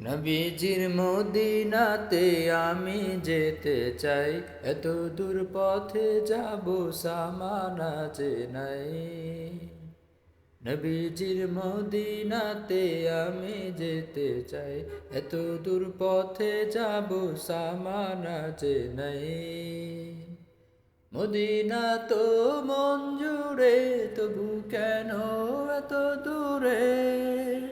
নবীজির মদিনাতে আমি যেতে চাই। এত দূর পথে যাব সামানা যে নাই। নবীজির মদিনাতে আমি যেতে চাই। এত দূর পথে যাব সামানা যে নাই। মদিনা তো জুড়ে, তবু কেন এত দূরে?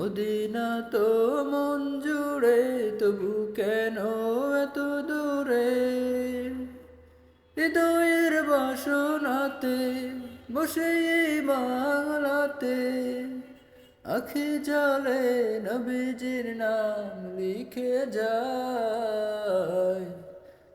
মদিনা তো মন জুড়ে, তবু কেন এত দূরে? হৃদয়ের বাসনাতে বসে বাংলাতে আখি জলে নবীজির নাম লিখে যায়।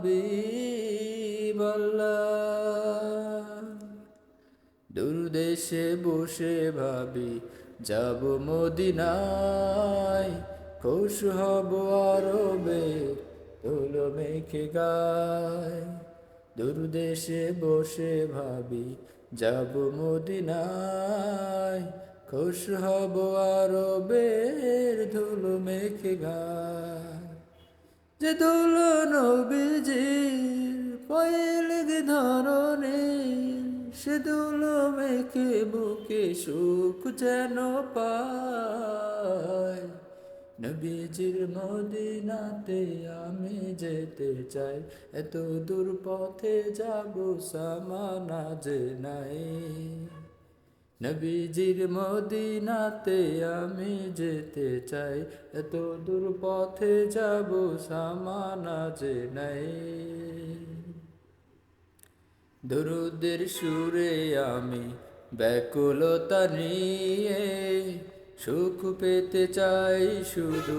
হাবিবাল্লাহ। দূরদেশে বসে ভাবি, যাব মদিনায়। খুশ হব আরবে তোলো মেখে গায়। দূরদেশে বসে ভাবি, যাব মদিনায়। খুশ হব আরবের ধুলো মেখে গায়। যে ধুলো নবীজির পয়েল ধরনে সে ধুলো মেখে বুকে সুখ যেন পায়। নবীজির মদিনাতে আমি যেতে চাই, এত দূর পথে যাব সামানা যে নাই। নবীজির মদিনাতে আমি যেতে চাই, এত দূর পথে যাব সামানা যে নাই। দরুদের সুরে আমি ব্যাকুলতা নিয়ে সুখ পেতে চাই শুধু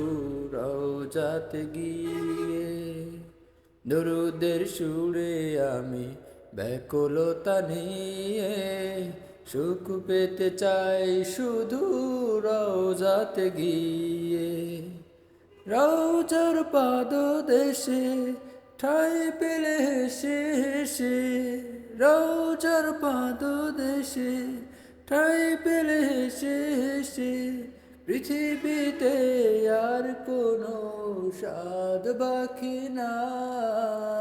রওজাতে গিয়ে। দরুদের সুরে আমি ব্যাকুলতা নিয়ে সুখ পেতে চাই শুধু রওজাতে গিয়ে। রওজার পাদ দেশে ঠাই পেলে হেসে হেসে। রওজার পাদ দেশে ঠাই পেলে হেসে হেসে। পৃথিবীতে আর কোনো স্বাদ বাকি নবীজির